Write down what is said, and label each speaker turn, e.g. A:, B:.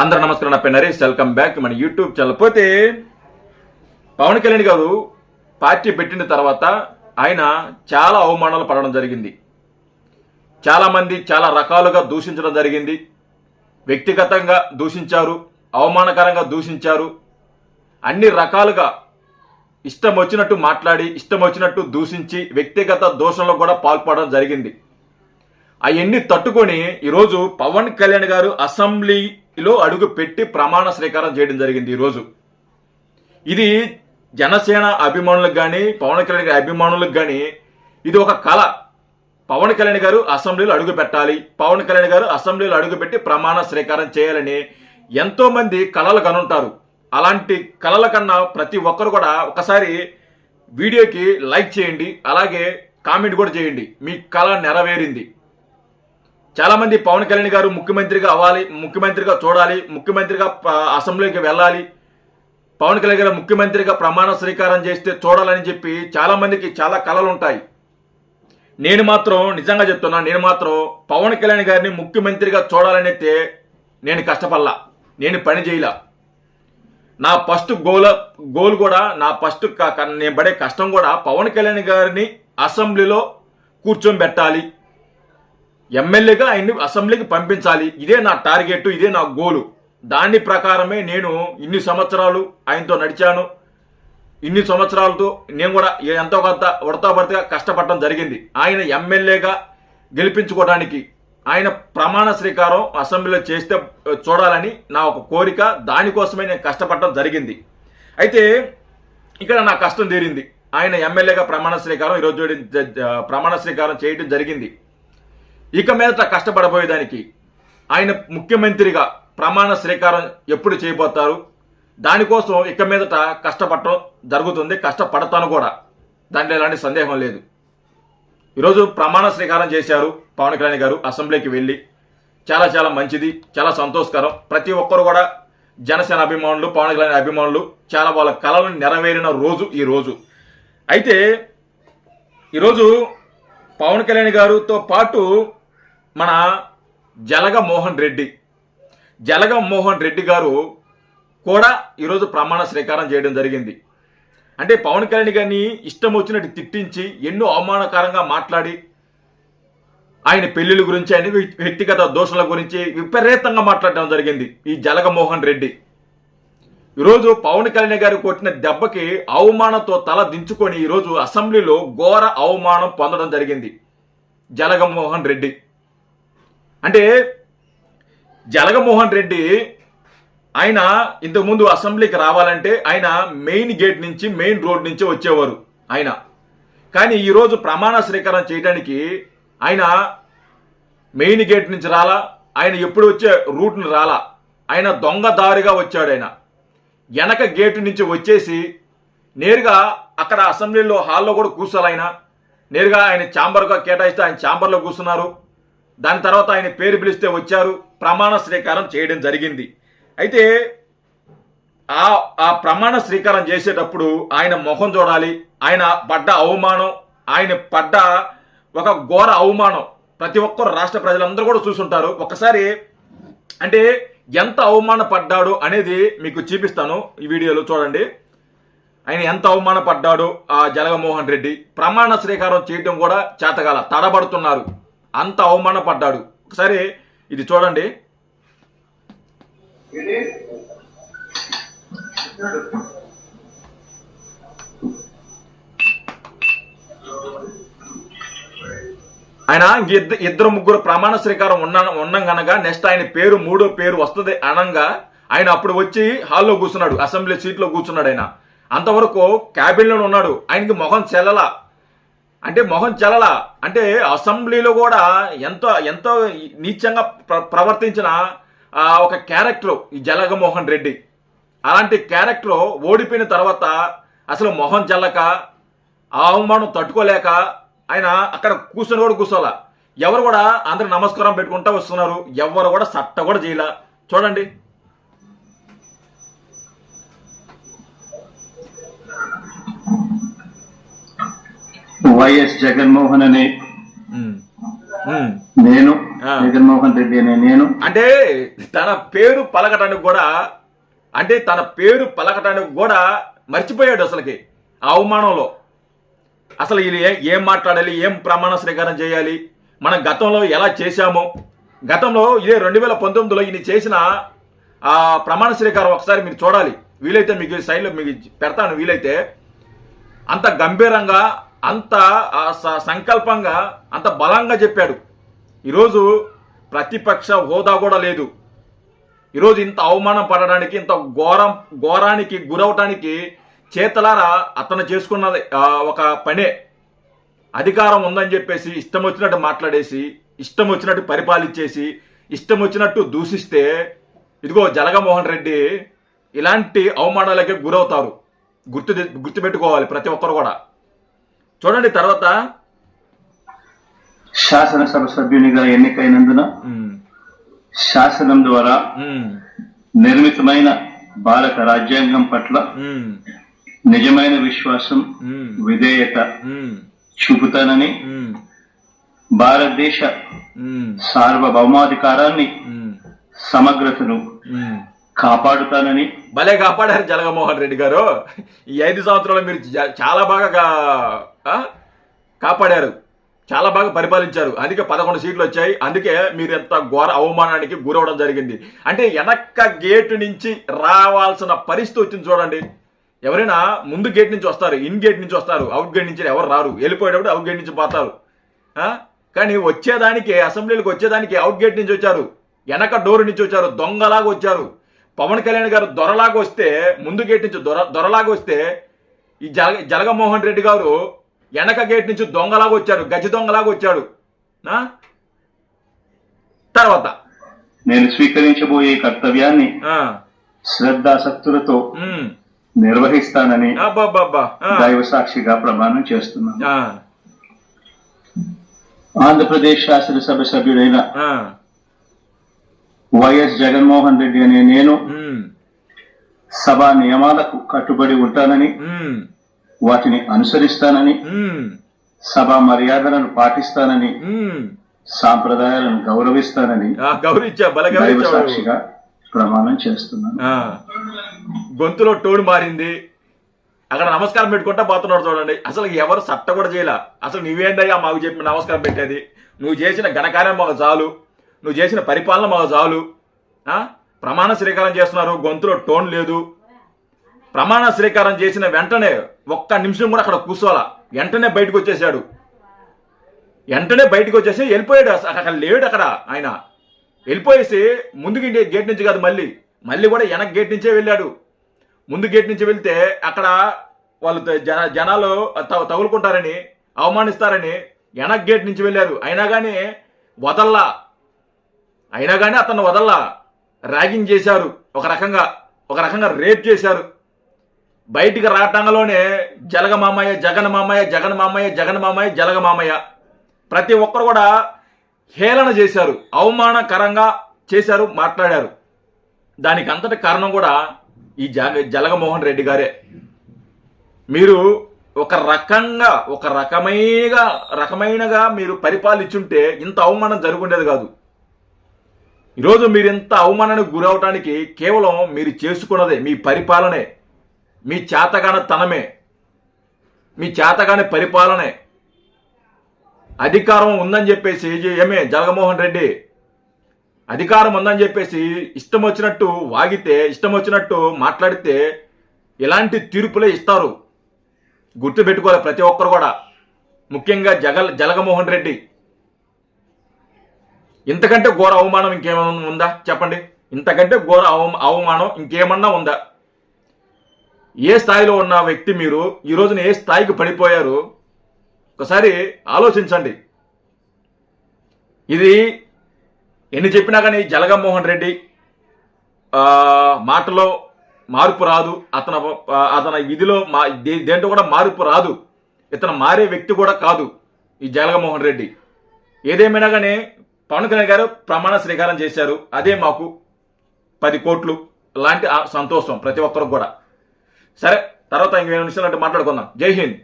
A: అందరూ నమస్కారం నా పేరు నరేష్. వెల్కమ్ బ్యాక్ మన యూట్యూబ్ ఛానల్. పోతే పవన్ కళ్యాణ్ గారు పార్టీ పెట్టిన తర్వాత ఆయన చాలా అవమానాలు పడడం జరిగింది. చాలామంది చాలా రకాలుగా దూషించడం జరిగింది. వ్యక్తిగతంగా దూషించారు అవమానకరంగా దూషించారు. అన్ని రకాలుగా ఇష్టం వచ్చినట్టు మాట్లాడి ఇష్టం వచ్చినట్టు దూషించి వ్యక్తిగత దోషంలో కూడా పాల్పడడం జరిగింది. అవన్నీ తట్టుకొని ఈరోజు పవన్ కళ్యాణ్ గారు అసెంబ్లీ లో అడుగు పెట్టి ప్రమాణ స్వీకారం చేయడం జరిగింది ఈరోజు. ఇది జనసేన అభిమానులకు కానీ పవన్ కళ్యాణ్ గారి అభిమానులకు కానీ ఇది ఒక కళ. పవన్ కళ్యాణ్ గారు అసెంబ్లీలో అడుగు పెట్టాలి. పవన్ కళ్యాణ్ గారు అసెంబ్లీలో అడుగుపెట్టి ప్రమాణ స్వీకారం చేయాలని ఎంతో మంది కళలు కనుంటారు. అలాంటి కళల కన్నా ప్రతి ఒక్కరు కూడా ఒకసారి వీడియోకి లైక్ చేయండి. అలాగే కామెంట్ కూడా చేయండి. మీ కళ నెరవేరింది. చాలా మంది పవన్ కళ్యాణ్ గారు ముఖ్యమంత్రిగా అవ్వాలి ముఖ్యమంత్రిగా చూడాలి ముఖ్యమంత్రిగా అసెంబ్లీకి వెళ్ళాలి. పవన్ కళ్యాణ్ గారు ముఖ్యమంత్రిగా ప్రమాణ స్వీకారం చేస్తే చూడాలని చెప్పి చాలా మందికి చాలా కళలు ఉంటాయి నేను మాత్రం నిజంగా చెప్తున్నా నేను మాత్రం పవన్ కళ్యాణ్ గారిని ముఖ్యమంత్రిగా చూడాలని అయితే నేను కష్టపడలా నేను పని చేయలా. నా ఫస్ట్ గోల్ గోల్ కూడా నా ఫస్ట్ నేను పడే కష్టం కూడా పవన్ కళ్యాణ్ గారిని అసెంబ్లీలో కూర్చోబెట్టాలి. ఎమ్మెల్యేగా ఆయన్ని అసెంబ్లీకి పంపించాలి. ఇదే నా టార్గెట్ ఇదే నా గోలు. దాని ప్రకారమే నేను ఇన్ని సంవత్సరాలు ఆయనతో నడిచాను. ఇన్ని సంవత్సరాలతో నేను కూడా ఎంతో కొంత ఉడతా కష్టపడటం జరిగింది. ఆయన ఎమ్మెల్యేగా గెలిపించుకోవడానికి ఆయన ప్రమాణ స్వీకారం అసెంబ్లీలో చేస్తే చూడాలని నా ఒక కోరిక. దానికోసమే నేను కష్టపడటం జరిగింది. అయితే ఇక్కడ నా కష్టం తీరింది. ఆయన ఎమ్మెల్యేగా ప్రమాణ స్వీకారం ఈరోజు జ- ప్రమాణ స్వీకారం చేయడం జరిగింది. ఇక మీదట కష్టపడబోయేదానికి ఆయన ముఖ్యమంత్రిగా ప్రమాణ స్వీకారం ఎప్పుడు చేయబోతారు? దానికోసం ఇక మీదట కష్టపడటం జరుగుతుంది కష్టపడతాను కూడా. దాంట్లో ఎలాంటి సందేహం లేదు. ఈరోజు ప్రమాణ స్వీకారం చేశారు పవన్ కళ్యాణ్ గారు అసెంబ్లీకి వెళ్ళి. చాలా చాలా మంచిది చాలా సంతోషకరం. ప్రతి ఒక్కరు కూడా జనసేన అభిమానులు పవన్ కళ్యాణ్ అభిమానులు చాలా వాళ్ళ కళలను నెరవేరిన రోజు ఈ రోజు. అయితే ఈరోజు పవన్ కళ్యాణ్ గారితో పాటు మన జలగ మోహన్ రెడ్డి. జలగ మోహన్ రెడ్డి గారు కూడా ఈరోజు ప్రమాణ స్వీకారం చేయడం జరిగింది. అంటే పవన్ కళ్యాణ్ గారిని ఇష్టం వచ్చినట్టు తిట్టించి ఎన్నో అవమానకరంగా మాట్లాడి ఆయన పెళ్ళిళ్ళ గురించి ఆయన వ్యక్తిగత దోషుల గురించి విపరీతంగా మాట్లాడడం జరిగింది ఈ జలగమోహన్ రెడ్డి. ఈరోజు పవన్ కళ్యాణ్ గారు కొట్టిన దెబ్బకి అవమానంతో తల దించుకొని ఈరోజు అసెంబ్లీలో ఘోర అవమానం పొందడం జరిగింది జలగమోహన్ రెడ్డి. అంటే జలగమోహన్ రెడ్డి ఆయన ఇంతకుముందు అసెంబ్లీకి రావాలంటే ఆయన మెయిన్ గేట్ నుంచి మెయిన్ రోడ్ నుంచి వచ్చేవారు ఆయన. కానీ ఈరోజు ప్రమాణ స్వీకారం చేయడానికి ఆయన మెయిన్ గేట్ నుంచి రాలా ఆయన ఎప్పుడు వచ్చే రూట్ని రాలా ఆయన దొంగదారిగా వచ్చాడు ఆయన. వెనక గేటు నుంచి వచ్చేసి నేరుగా అక్కడ అసెంబ్లీలో హాల్లో కూడా కూర్చోాలి ఆయన. నేరుగా ఆయన ఛాంబర్గా కేటాయిస్తే ఆయన ఛాంబర్లో కూర్చున్నారు. దాని తర్వాత ఆయన పేరు పిలిస్తే వచ్చారు. ప్రమాణ స్వీకారం చేయడం జరిగింది. అయితే ఆ ఆ ప్రమాణ స్వీకారం చేసేటప్పుడు ఆయన మొహం చూడాలి. ఆయన పడ్డ అవమానం ఆయన పడ్డ ఒక ఘోర అవమానం ప్రతి ఒక్కరు రాష్ట్ర ప్రజలందరూ కూడా చూసుంటారు. ఒకసారి అంటే ఎంత అవమాన పడ్డాడు అనేది మీకు చూపిస్తాను ఈ వీడియోలో చూడండి. ఆయన ఎంత అవమాన పడ్డాడు? ఆ జలగమోహన్ రెడ్డి ప్రమాణ స్వీకారం చేయడం కూడా చేతగాల తడబడుతున్నారు. అంత అవమానపడ్డాడు. సరే ఒకసారి ఇది చూడండి. ఆయన ఇద్ద- ఇద్దరు ముగ్గురు ప్రమాణ స్వీకారం ఉన్న ఉన్నాం గనక నెక్స్ట్ ఆయన పేరు మూడో పేరు వస్తుంది అనంగా ఆయన అప్పుడు వచ్చి హాల్లో కూర్చున్నాడు అసెంబ్లీ సీట్లో కూర్చున్నాడు ఆయన. అంతవరకు క్యాబిన్లో ఉన్నాడు. ఆయనకి మొహం చెల్లలా. అంటే మొహం చెల్లలా అంటే అసెంబ్లీలో కూడా ఎంతో ఎంతో నీచంగా ప్ర ప్రవర్తించిన ఒక క్యారెక్టర్ ఈ జలగమోహన్ రెడ్డి. అలాంటి క్యారెక్టర్ ఓడిపోయిన తర్వాత అసలు మొహం చెల్లక ఆ అవమానం తట్టుకోలేక ఆయన అక్కడ కూర్చొని కూడా కూర్చోాల ఎవరు కూడా అందరు నమస్కారం పెట్టుకుంటా వస్తున్నారు. ఎవరు కూడా సట్ట కూడా చేయలే. చూడండి.
B: వైఎస్ జగన్మోహన్ అనే. నేను. జగన్మోహన్ రెడ్డి అనే నేను.
A: అంటే తన పేరు పలకటానికి కూడా అంటే తన పేరు పలకటానికి కూడా మర్చిపోయాడు అసలుకి ఆ అవమానంలో. అసలు ఇది ఏ- ఏం మాట్లాడాలి ఏం ప్రమాణ స్వీకారం చేయాలి మనం గతంలో ఎలా చేశామో? గతంలో ఇదే రెండు వేల పంతొమ్మిదిలో ఈయన చేసిన ఆ ప్రమాణ స్వీకారం ఒకసారి మీరు చూడాలి. వీలైతే మీకు సైడ్లో మీకు పెడతాను వీలైతే. అంత గంభీరంగా అంత ఆ, స- సంకల్పంగా అంత బలంగా చెప్పాడు. ఈరోజు ప్రతిపక్ష హోదా కూడా లేదు. ఈరోజు ఇంత అవమానం పడడానికి ఇంత ఘోరం ఘోరానికి గురవటానికి చేతలారా అతను చేసుకున్నది ఒక పనే. అధికారం ఉందని చెప్పేసి ఇష్టం వచ్చినట్టు మాట్లాడేసి ఇష్టం వచ్చినట్టు పరిపాలించేసి ఇష్టం వచ్చినట్టు దూషిస్తే ఇదిగో జలగమోహన్ రెడ్డి ఇలాంటి అవమానాలకే గురవుతారు. గుర్తు గుర్తుపెట్టుకోవాలి ప్రతి ఒక్కరు కూడా. చూడండి తర్వాత.
B: శాసనసభ సభ్యునిగా ఎన్నికైనందున శాసనం ద్వారా నిర్మితమైన భారత రాజ్యాంగం పట్ల నిజమైన విశ్వాసం విధేయత చూపుతానని భారతదేశ సార్వభౌమాధికారాన్ని సమగ్రతను. కాపాడుతానని
A: భలే కాపాడారు జలగమోహన్ రెడ్డి గారు. ఈ ఐదు సంవత్సరాలు మీరు చాలా బాగా? కాపాడారు. చాలా బాగా పరిపాలించారు. అందుకే పదకొండు సీట్లు వచ్చాయి. అందుకే మీరు ఎంత ఘోర అవమానానికి గురవడం జరిగింది. అంటే వెనక్క గేటు నుంచి రావాల్సిన పరిస్థితి వచ్చింది చూడండి. ఎవరైనా ముందు గేట్ నుంచి వస్తారు ఇన్ గేట్ నుంచి వస్తారు అవుట్ గేట్ నుంచి ఎవరు రారు. వెళ్ళిపోయేటప్పుడు అవుట్ గేట్ నుంచి పోతారు. కానీ వచ్చేదానికి అసెంబ్లీలకు వచ్చేదానికి అవుట్ గేట్ నుంచి వచ్చారు. వెనక డోర్ నుంచి వచ్చారు దొంగలాగా వచ్చారు. పవన్ కళ్యాణ్ గారు దొరలాగా వస్తే ముందు గేట్ నుంచి దొర దొరలాగా వస్తే ఈ జల జలగమోహన్ రెడ్డి గారు వెనక గేట్ నుంచి దొంగలాగా వచ్చాడు గజ దొంగలాగా వచ్చాడు? తర్వాత.
B: నేను స్వీకరించబోయే కర్తవ్యాన్ని శ్రద్ధాసక్తులతో నిర్వహిస్తానని దైవ సాక్షిగా ప్రమాణం చేస్తున్నాను. ఆంధ్రప్రదేశ్ శాసనసభ సభ్యుడైన వైఎస్ జగన్మోహన్ రెడ్డి అనే నేను సభా నియమాలకు కట్టుబడి ఉంటానని వాటిని అనుసరిస్తానని సభా మర్యాదలను పాటిస్తానని. సాంప్రదాయాలను గౌరవిస్తానని సాక్షిగా ప్రమాణం చేస్తున్నాను.
A: గొంతులో టోన్ మారింది. అక్కడ నమస్కారం పెట్టుకుంటా పోతున్నాడు చూడండి. అసలు ఎవరు సట్ట కూడా చేయలే. అసలు నువ్వేందయ్యా మాకు చెప్పి నమస్కారం పెట్టేది? నువ్వు చేసిన ఘనకార్యం మాకు చాలు. నువ్వు చేసిన పరిపాలన మాకు చాలు. ఆ? ప్రమాణ స్వీకారం చేస్తున్నారు. గొంతులో టోన్ లేదు. ప్రమాణ స్వీకారం చేసిన వెంటనే ఒక్క నిమిషం కూడా అక్కడ కూర్చోవాలా? వెంటనే బయటకు వచ్చేసాడు. వెంటనే బయటకు వచ్చేసి వెళ్ళిపోయాడు. అక్కడ లేడు అక్కడ ఆయన. వెళ్ళిపోయేసి ముందుకి గేట్ నుంచి కాదు మళ్ళీ. మళ్ళీ కూడా వెనక్ గేట్ నుంచే వెళ్ళాడు. ముందు గేట్ నుంచి వెళ్తే అక్కడ వాళ్ళు జన జనాలు త- తగులుకుంటారని అవమానిస్తారని వెనక్ గేట్ నుంచి వెళ్ళారు. అయినా కానీ వదల్లా. అయినా కానీ అతను వదల్లా. ర్యాగింగ్ చేశారు. ఒక రకంగా ఒక రకంగా రేప్ చేశారు. బయటికి రావటంలోనే జలగ మామయ్య జగన్ మామయ్య జగన్ మామయ్య జగన్ మామయ్య జలగ మామయ్య. ప్రతి ఒక్కరు కూడా హేళన చేశారు అవమానకరంగా చేశారు మాట్లాడారు. దానికి అంతటి కారణం కూడా ఈ జగ జలగమోహన్ రెడ్డి గారే. మీరు ఒక రకంగా ఒక రకమైనగా రకమైనగా మీరు పరిపాలించుంటే ఇంత అవమానం జరుగుండేది కాదు. ఈరోజు మీరు ఇంత అవమానానికి గురవటానికి కేవలం మీరు చేసుకున్నదే మీ పరిపాలనే. మీ చేతగాన తనమే మీ చేతగాని పరిపాలనే అధికారం ఉందని చెప్పేసి ఏమే జగన్మోహన్ రెడ్డి అధికారం ఉందని చెప్పేసి ఇష్టం వచ్చినట్టు వాగితే ఇష్టం వచ్చినట్టు మాట్లాడితే ఇలాంటి తీర్పులే ఇస్తారు. గుర్తుపెట్టుకోవాలి ప్రతి ఒక్కరు కూడా. ముఖ్యంగా జగల్ జలగమోహన్ రెడ్డి. ఇంతకంటే ఘోర అవమానం ఇంకేమైనా ఉందా? చెప్పండి. ఇంతకంటే ఘోర అవమానం ఇంకేమన్నా ఉందా? ఏ స్థాయిలో ఉన్న వ్యక్తి మీరు ఈ రోజున ఏ స్థాయికి పడిపోయారు? ఒకసారి ఆలోచించండి. ఇది ఎన్ని చెప్పినా కానీ జలగమ్మోహన్ రెడ్డి మాటలో మార్పు రాదు. అతను అతని విధిలో మా దే- దేంట్లో కూడా మార్పు రాదు. ఇతను మారే వ్యక్తి కూడా కాదు ఈ జలగమోహన్ రెడ్డి. ఏదేమైనా కానీ పవన్ కళ్యాణ్ గారు ప్రమాణ స్వీకారం చేశారు. అదే మాకు పది కోట్లు. లాంటి సంతోషం ప్రతి ఒక్కరికి కూడా. సరే తర్వాత ఇంకేమైనా విషయాలు అంటే మాట్లాడుకుందాం. జై హింద్.